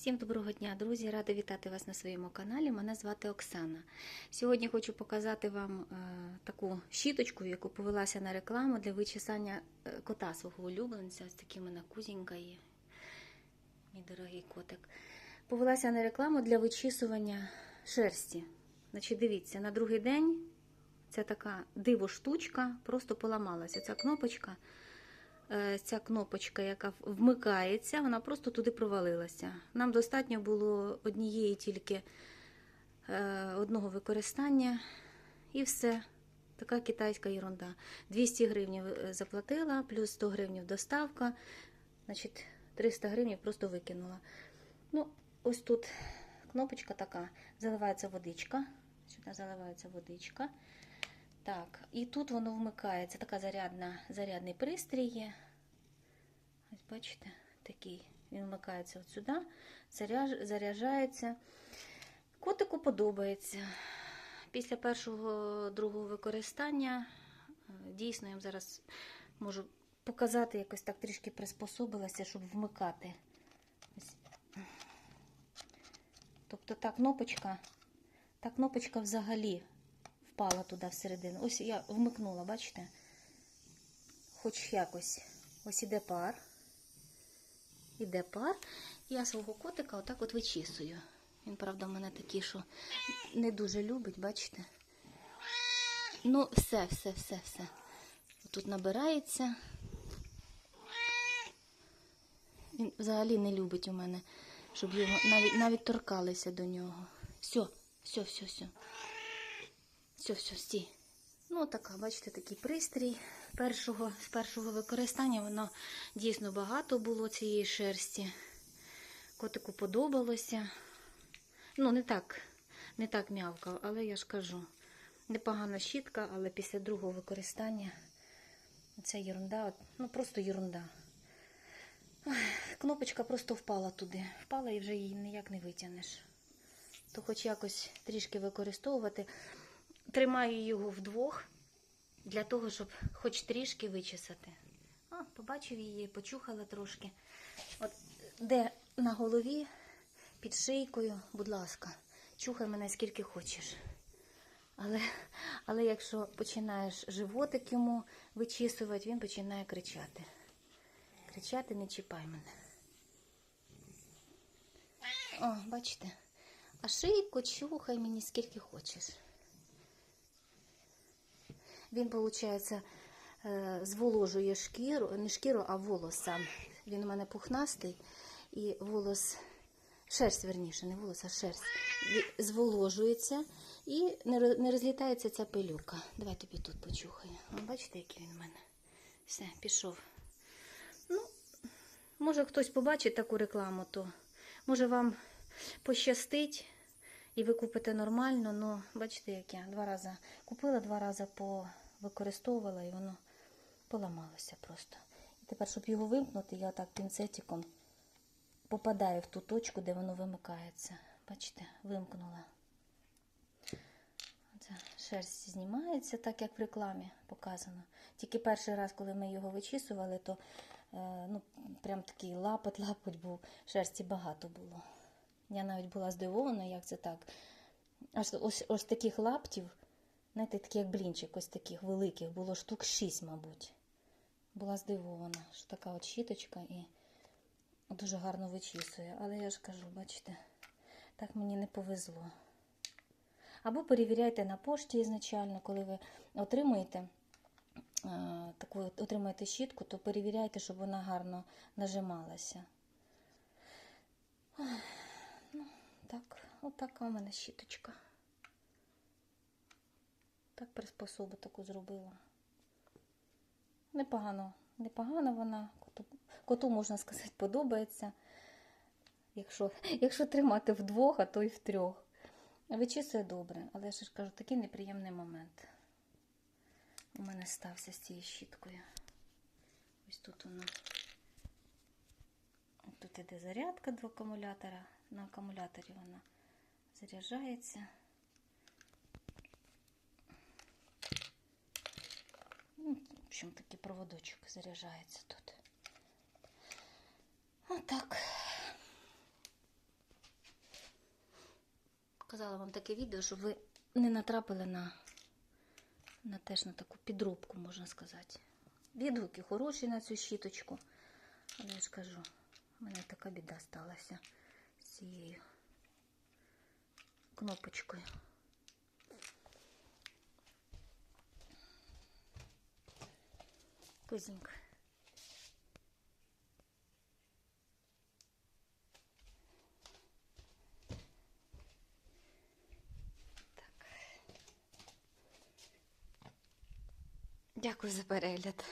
Всім доброго дня, друзі! Рада вітати вас на своєму каналі. Мене звати Оксана. Сьогодні хочу показати вам е, таку щіточку, яку повелася на рекламу для вичесання е, кота свого улюбленця. Ось такий мене кузінька є. Мій дорогий котик. Повелася на рекламу для вичісування шерсті. Значить, дивіться, на другий день ця така диво штучка просто поламалася. Ця кнопочка. Е, ця кнопочка, яка вмикається, вона просто туди провалилася. Нам достатньо було однієї тільки е, одного використання і все. Така китайська ерунда. 200 гривень заплатила, плюс 100 гривень доставка. Значить, 300 гривень просто викинула. Ну, ось тут кнопочка така, заливається водичка. Сюди заливається водичка. Так, і тут воно вмикається. Така зарядна, зарядний пристрій є. Бачите, такий. Він вмикається от сюди, заряджається. Котику подобається. Після першого другого використання, дійсно, я вам зараз можу показати, якось так трішки приспособилася, щоб вмикати. Тобто та кнопочка, та кнопочка взагалі впала туди всередину. Ось я вмикнула, бачите? Хоч якось. Ось іде пар. Іде пар. Я свого котика отак от вичісую. Він, правда, в мене такий, що не дуже любить, бачите? Ну, все, все, все, все. Тут набирається. Він взагалі не любить у мене, щоб його навіть навіть торкалися до нього. Все, все, все, все. Все, все, стій. Ну, така, бачите, такий пристрій. Першого, з першого використання воно дійсно багато було цієї шерсті. Котику подобалося. Ну, не так, не так м'явкав, але я ж кажу. Непогана щітка, але після другого використання ця ерунда, ну просто ерунда. Кнопочка просто впала туди. Впала і вже її ніяк не витягнеш. То хоч якось трішки використовувати. Тримаю його вдвох для того, щоб хоч трішки вичесати. О, побачив її, почухала трошки. От де на голові, під шийкою, будь ласка, чухай мене скільки хочеш. Але, але якщо починаєш животик йому вичісувати, він починає кричати. Кричати не чіпай мене. О, бачите? А шийку чухай мені скільки хочеш. Він, виходить, зволожує шкіру, не шкіру, а волос сам. Він у мене пухнастий, і волос, шерсть, верніше, не волос, а шерсть, зволожується і не розлітається ця пилюка. Давай тобі тут почухаю. Бачите, який він у мене? Все, пішов. Ну, може хтось побачить таку рекламу, то може вам пощастить. І ви купите нормально, ну, бачите, як я два рази купила, два рази використовувала і воно поламалося просто. І тепер, щоб його вимкнути, я так пінцетиком попадаю в ту точку, де воно вимикається. Бачите, вимкнула. Оце шерсть знімається, так як в рекламі показано. Тільки перший раз, коли ми його вичісували, то е, ну, прям такий лапоть-лапоть був, шерсті багато було. Я навіть була здивована, як це так. Аж ось ось таких лаптів, знаєте, такі як блінчик, ось таких великих, було штук шість, мабуть. Була здивована, що така от щіточка і дуже гарно вичісує. Але я ж кажу, бачите, так мені не повезло. Або перевіряйте на пошті ізначально, коли ви отримуєте е, таку отримуєте щітку, то перевіряйте, щоб вона гарно нажималася. Так, отака у мене щіточка. Так приспособу таку зробила. Непогано, непогано вона. Коту, коту, можна сказати, подобається. Якщо якщо тримати вдвох, а то й втрьох. Вичісує добре, але я ж кажу, такий неприємний момент. У мене стався з цією щіткою. Ось тут воно. Тут іде зарядка до акумулятора. На акумуляторі вона заряджається. Ну, в общем, такий проводочок заряджається тут. Отак. показала вам таке відео, щоб ви не натрапили на, на теж на таку підробку, можна сказати. Відгуки хороші на цю щіточку. Але я ж кажу, в мене така біда сталася з цією кнопочкою. Кузенька. Так. Дякую за перегляд.